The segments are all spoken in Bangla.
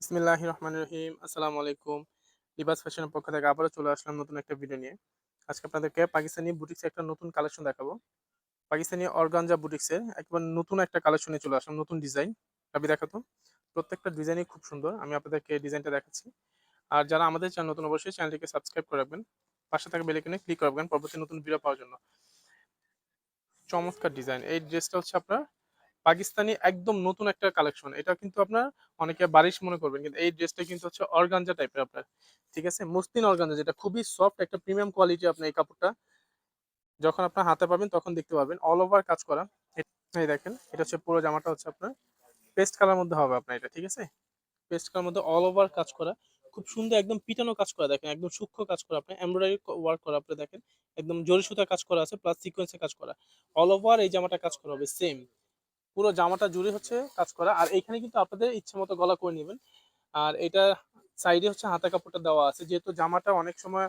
বিসমিল্লাহ রহমান রহিম আসসালামু আলাইকুম। লিবাস ফ্যাশনের পক্ষ থেকে আবারও চলে আসলাম নতুন একটা ভিডিও নিয়ে। আজকে আপনাদেরকে পাকিস্তানি বুটিক্সে একটা নতুন কালেকশন দেখাবো। পাকিস্তানি অর্গানজা বুটিক্সের একবার নতুন একটা কালেকশনে চলে আসলাম, নতুন ডিজাইন আমি দেখাতো প্রত্যেকটা ডিজাইনই খুব সুন্দর। আমি আপনাদেরকে ডিজাইনটা দেখাচ্ছি। আর যারা আমাদের চ্যানেল নতুন, অবশ্যই চ্যানেলটিকে সাবস্ক্রাইব করে রাখবেন। পাশে থাকা বেলেকনে ক্লিক করে রাখবেন পরবর্তী নতুন ভিডিও পাওয়ার জন্য। চমৎকার ডিজাইন এই ড্রেসটা হচ্ছে আপনার পাকিস্তানি একদম নতুন একটা কালেকশন এটা কিন্তু আপনার অনেকে বারিশ মনে করবেন, কিন্তু এই ড্রেসটা কিন্তু হচ্ছে অর্গানজা টাইপের আপনার, ঠিক আছে? মসলিন অর্গানজা যেটা খুবই সফট একটা প্রিমিয়াম কোয়ালিটি আপনার এই কাপড়টা, যখন আপনার হাতে পাবেন তখন দেখতে পাবেন অল ওভার কাজ করা। এই দেখেন, এটা হচ্ছে পুরো জামাটা হচ্ছে আপনার পেস্ট কালার মধ্যে হবে আপনার এটা, ঠিক আছে? পেস্ট কালার মধ্যে অল ওভার কাজ করা, খুব সুন্দর একদম পিটানো কাজ করা, দেখেন একদম সূক্ষ্ম কাজ করা, আপনার এমব্রয়ডারি ওয়ার্ক করা আপনি দেখেন, একদম জরি সুতা কাজ করা আছে প্লাস সিকোয়েন্সে কাজ করা। অল ওভার এই জামাটা কাজ করা হবে সেম পুরো জামাটা জুড়ে হচ্ছে কাজ করা। আর এখানে কিন্তু আপনাদের ইচ্ছে মতো গলা করে নেবেন। আর এটা সাইডে হচ্ছে হাতা কাপড়টা দেওয়া আছে। যেহেতু জামাটা অনেক সময়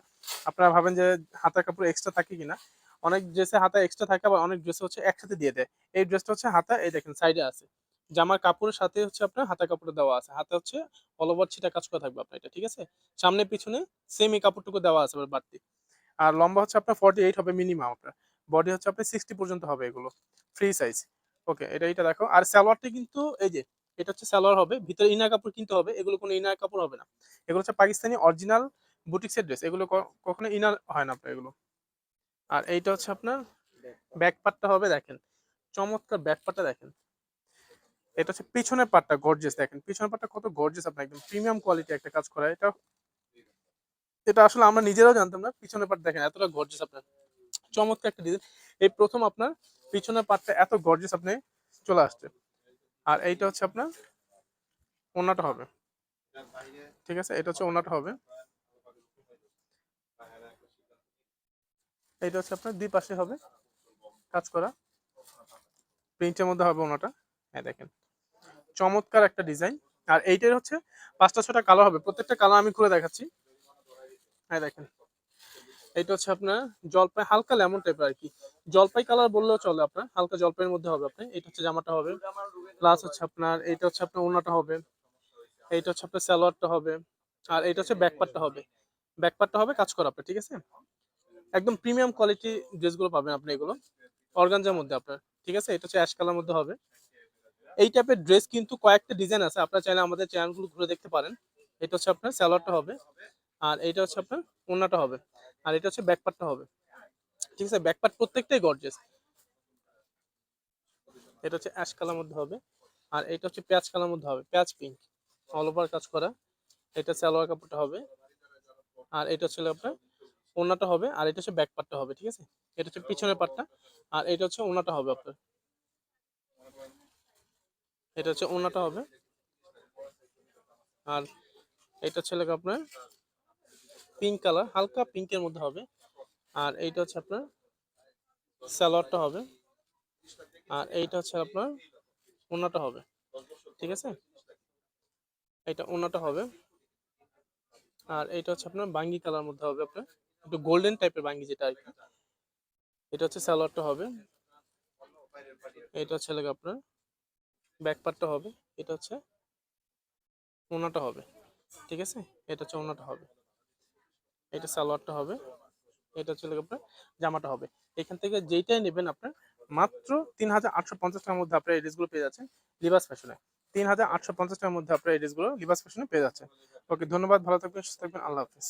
আপনারা ভাবেন যে হাতা কাপড় এক্সট্রা থাকে কিনা, অনেক ড্রেসে হাতা এক্সট্রা থাকে, আবার অনেক ড্রেসে হচ্ছে একসাথে দিয়ে দেয়। এই ড্রেসটা হচ্ছে হাতা, এই দেখেন সাইডে আছে। জামার কাপড়ের সাথে হচ্ছে আপনার হাতা কাপড় দেওয়া আছে। হাতে হচ্ছে অল ওভার ছিটা কাজ করা থাকবে আপনার এটা, ঠিক আছে? সামনে পিছনে সেম এই কাপড়টুকু দেওয়া আছে আবার বাড়তি। আর লম্বা হচ্ছে আপনার ফর্টি এইট হবে মিনিমাম আপনার। বডি হচ্ছে আপনার সিক্সটি পর্যন্ত হবে এগুলো। ফ্রি সাইজ ওকে, এটা এটা দেখো। আর সালোয়ারটা কিন্তু এই যে, এটা হচ্ছে সালোয়ার হবে, ভিতরে ইনার কাপড় কিনতে হবে, এগুলো কোনো ইনার কাপড় হবে না। এগুলো হচ্ছে পাকিস্তানি অরিজিনাল বুটিক্সের ড্রেস, এগুলো কখনো ইনার হয় না আপনার এগুলো। আর এইটা হচ্ছে আপনার ব্যাক পার্টটা হবে, দেখেন, চমৎকার ব্যাক পার্টটা দেখেন। এটা হচ্ছে পিছনের পার্টটা গর্জেস দেখেন, পিছনের পার্টটা কত গর্জেস আপনার, একদম প্রিমিয়াম কোয়ালিটি একটা কাজ করা। এটা এটা আসলে আমরা নিজেরাও জানতাম না, পিছনের পার্ট দেখেন, এতটা গর্জেস আপনার। চমৎকার একটা ডিজাইন এই প্রথম আপনার পিছনের পার্টটা এত গর্জেস আপনি চলে আসছে। আর এইটা হচ্ছে আপনার ওনাটা হবে। ঠিক আছে? এটা হচ্ছে ওনাটা হবে। এইটা হচ্ছে আপনার দুই পাশে হবে কাজ করা। প্রিন্টের মধ্যে হবে ওনাটা হ্যাঁ দেখেন। চমৎকার একটা ডিজাইন আর এইটার হচ্ছে পাঁচটা ছটা কালার হবে। প্রত্যেকটা কালার আমি খুলে দেখাচ্ছি। হ্যাঁ দেখেন। এইটা হচ্ছে আপনার জলপাই, হালকা লেমন টাইপের আর কি। জলপাই কালার বললেও চলে আপনার, হালকা জলপাইয়ের মধ্যে হবে আপনার। এটা হচ্ছে জামাটা হবে। প্লাস হচ্ছে আপনার এইটা হচ্ছে আপনার ওনাটা হবে। এইটা হচ্ছে আপনার স্যালোয়ারটা হবে। আর এটা হচ্ছে ব্যাকপার্টটা হবে। ব্যাকপার্টটা হবে কাজ করা আপনার, ঠিক আছে? একদম প্রিমিয়াম কোয়ালিটি ড্রেসগুলো পাবেন আপনি এগুলো। অর্গানজার মধ্যে আপনার, ঠিক আছে? এটা হচ্ছে অ্যাশ কালার মধ্যে হবে। এই টাইপের ড্রেস কিন্তু কয়েকটা ডিজাইন আছে। আপনারা চাইলে আমাদের চ্যানেলগুলো ঘুরে দেখতে পারেন। এটা হচ্ছে আপনার স্যালোয়ারটা হবে। আর এটা হচ্ছে আপনার ওনাটা হবে। আর এটা হচ্ছে ব্যাকপার্টটা হবে ঠিক আছে ব্যাকপার্ট প্রত্যেকটাই গর্জেস এটা হচ্ছে অ্যাশ কালার মধ্যে হবে আর এটা হচ্ছে পেঁয়াজ কালার মধ্যে হবে পেঁয়াজ পিঙ্ক অল ওভার কাজ করা এটা সালোয়ার কাপড়টা হবে আর এটা হচ্ছে আপনার ওনাটা হবে আর এটা হচ্ছে ব্যাক পার্টটা হবে ঠিক আছে এটা হচ্ছে পিছনের পার্টটা আর এটা হচ্ছে ওনাটা হবে আপনার এটা হচ্ছে ওনাটা হবে আর এটা হচ্ছে আপনার পিঙ্ক কালার হালকা পিঙ্কের মধ্যে হবে। আর এইটা হচ্ছে আপনার সালোয়ারটা হবে। আর এইটা হচ্ছে আপনার ওনাটা হবে। ঠিক আছে? এটা ওনাটা হবে। আর এইটা হচ্ছে আপনার বাঙ্গি কালার মধ্যে হবে আপনার। একটু গোল্ডেন টাইপের বাঙ্গি যেটা আর কি। এটা হচ্ছে সালোয়ারটা হবে। এটা হচ্ছে লাগে আপনার ব্যাক পার্টটা হবে। এটা হচ্ছে ওনাটা হবে। ঠিক আছে? এটা হচ্ছে ওনাটা হবে। এটা সালোয়ারটা হবে। এটা লাগে আপনার জামাটা হবে। এখান থেকে যেইটাই নেবেন আপনার মাত্র তিন হাজার আটশো পঞ্চাশ টাকার মধ্যে আপনার এই ড্রেসগুলো পেয়ে যাচ্ছেন লিবাস ফ্যাশনে তিন হাজার আটশো পঞ্চাশ টাকার মধ্যে আপনার এই ড্রেসগুলো লিবাস ফ্যাশনে পেয়ে যাচ্ছেন। ওকে, ধন্যবাদ, ভালো থাকবেন, সুস্থ থাকবেন, আল্লাহ হাফিজ।